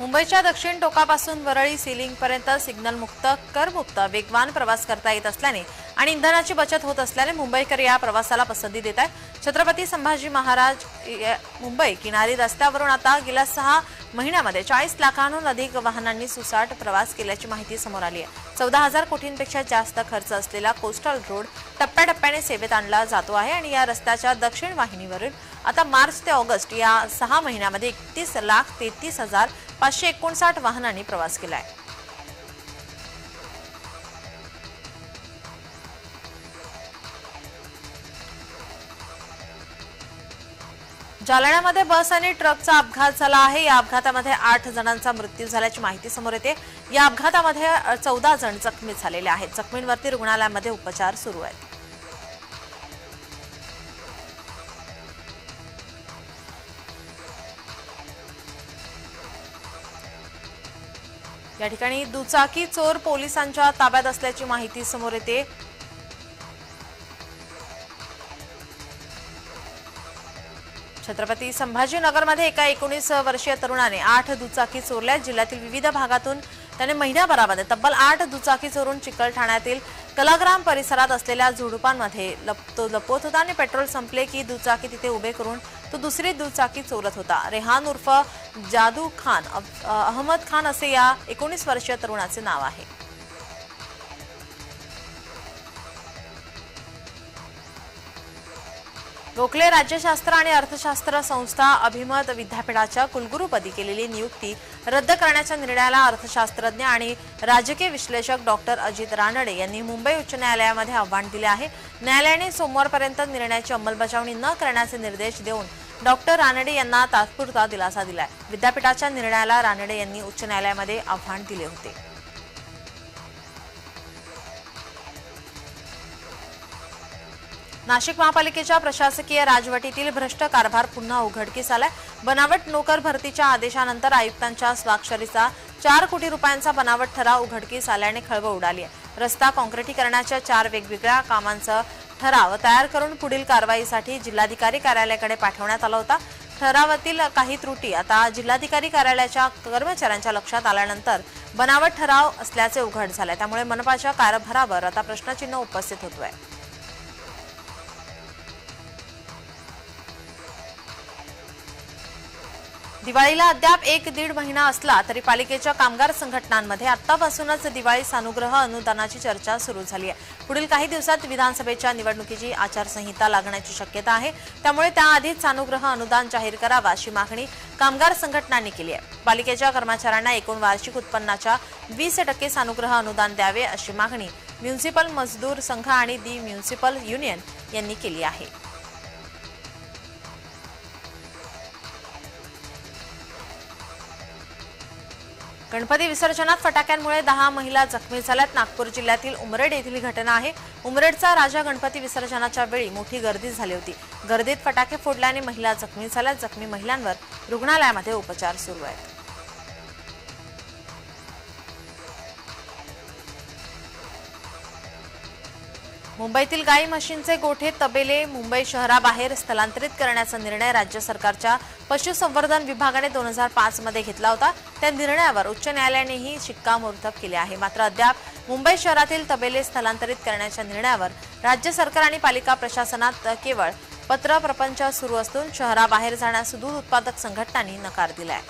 मुंबईच्या दक्षिण टोकापासून वरळी सिलिंगपर्यंत सिग्नल मुक्त करमुक्त वेगवान प्रवास करता येत असल्याने आणि इंधनाची बचत होत असल्याने मुंबईकर या प्रवासाला पसंती देत आहेत. छत्रपती संभाजी महाराज या- मुंबई किनारी रस्त्यावरून आता गेल्या सहा महिन्यामध्ये चाळीस लाखांहून अधिक वाहनांनी सुसाट प्रवास केल्याची माहिती समोर आली आहे. चौदा हजार कोटींपेक्षा जास्त खर्च असलेला कोस्टल रोड टप्प्याटप्प्याने सेवेत आणला जातो आहे आणि या रस्त्याच्या दक्षिण वाहिनीवरील आता मार्च ते ऑगस्ट या सहा महिन्यामध्ये एकतीस लाख तेहतीस हजार पाचशे एकोणसाठ वाहनांनी प्रवास केला आहे जालन्यामध्ये बस आणि ट्रकचा अपघात झाला आहे. या अपघातामध्ये आठ जणांचा मृत्यू झाल्याची माहिती समोर येते. या अपघातामध्ये चौदा जण जखमी झालेले आहेत. जखमींवरती रुग्णालयामध्ये उपचार सुरू आहेत. या ठिकाणी दुचाकी चोर पोलिसांच्या ताब्यात असल्याची माहिती समोर येते. छत्रपती संभाजीनगरमध्ये एका एकोणीस वर्षीय तरुणाने आठ दुचाकी चोरल्या. जिल्ह्यातील विविध भागातून त्याने महिन्याभरामध्ये तब्बल आठ दुचाकी चोरून चिकलठाण्यातील कलाग्राम परिसरात असलेल्या झुडुपांमध्ये लप तो लपवत होता आणि पेट्रोल संपले की दुचाकी तिथे उभे करून तो दुसरी दुचाकी चोरत होता. रेहान उर्फ जादू खान अहमद खान असे या एकोणीस वर्षीय तरुणाचे नाव आहे. गोखले राज्यशास्त्र आणि अर्थशास्त्र संस्था अभिमत विद्यापीठाच्या कुलगुरूपदी केलेली नियुक्ती रद्द करण्याच्या निर्णयाला अर्थशास्त्रज्ञ आणि राजकीय विश्लेषक डॉक्टर अजित रानडे यांनी मुंबई उच्च न्यायालयामध्ये आव्हान दिले आहे. न्यायालयाने सोमवारपर्यंत निर्णयाची अंमलबजावणी न करण्याचे निर्देश देऊन डॉक्टर रानडे यांना तात्पुरता दिलासा दिलाय. विद्यापीठाच्या निर्णयाला रानडे यांनी उच्च न्यायालयामध्ये आव्हान दिले होते. नाशिक महापालिकेच्या प्रशासकीय राजवटीतील भ्रष्ट कारभार पुन्हा उघडकीस आलाय. बनावट नोकर भरतीच्या आदेशानंतर आयुक्तांच्या स्वाक्षरीचा चार कोटी रुपयांचा बनावट ठराव उघडकीस आल्याने खळबळ उडाली आहे. रस्ता काँक्रिटीकरणाच्या चार वेगवेगळ्या कामांचं ठराव तयार करून पुढील कारवाईसाठी जिल्हाधिकारी कार्यालयाकडे पाठवण्यात आला होता. ठरावातील काही त्रुटी आता जिल्हाधिकारी कार्यालयाच्या कर्मचाऱ्यांच्या लक्षात आल्यानंतर बनावट ठराव असल्याचे उघड झाले त्यामुळे मनपाच्या कारभारावर आता प्रश्नचिन्ह उपस्थित होतोय. दिवाळीला अद्याप एक दीड महिना असला तरी पालिकेच्या कामगार संघटनांमध्ये आतापासूनच दिवाळी सानुग्रह अनुदानाची चर्चा सुरू झाली आहे. पुढील काही दिवसात विधानसभेच्या निवडणुकीची आचारसंहिता लागण्याची शक्यता आहे. त्यामुळे त्याआधीच सानुग्रह अनुदान जाहीर करावा अशी मागणी कामगार संघटनांनी केली आहे. पालिकेच्या कर्मचाऱ्यांना एकूण वार्षिक उत्पन्नाच्या वीस टक्के सानुग्रह अनुदान द्यावे अशी मागणी म्युन्सिपल मजदूर संघ आणि दी म्युन्सिपल युनियन यांनी केली आहे. गणपती विसर्जनात फटाक्यांमुळे दहा महिला जखमी झाल्यात. नागपूर जिल्ह्यातील उमरेड येथील घटना आहे. उमरेडचा राजा गणपती विसर्जनाच्या वेळी मोठी गर्दी झाली होती. गर्दीत फटाके फोडल्याने महिला जखमी झाल्यात जखमी महिलांवर रुग्णालयामध्ये उपचार सुरू आहेत. मुंबईतील गाई म्हशींचे गोठे तबेले मुंबई शहराबाहेर स्थलांतरित करण्याचा निर्णय राज्य सरकारच्या पशुसंवर्धन विभागाने दोन हजार पाच मध्ये घेतला होता. त्या निर्णयावर उच्च न्यायालयानेही शिक्कामोर्तब केले आहे. मात्र अद्याप मुंबई शहरातील तबेले स्थलांतरित करण्याच्या निर्णयावर राज्य सरकार आणि पालिका प्रशासनात केवळ पत्र प्रपंच सुरू असून शहराबाहेर जाण्यास दूध उत्पादक संघटनांनी नकार दिलाय.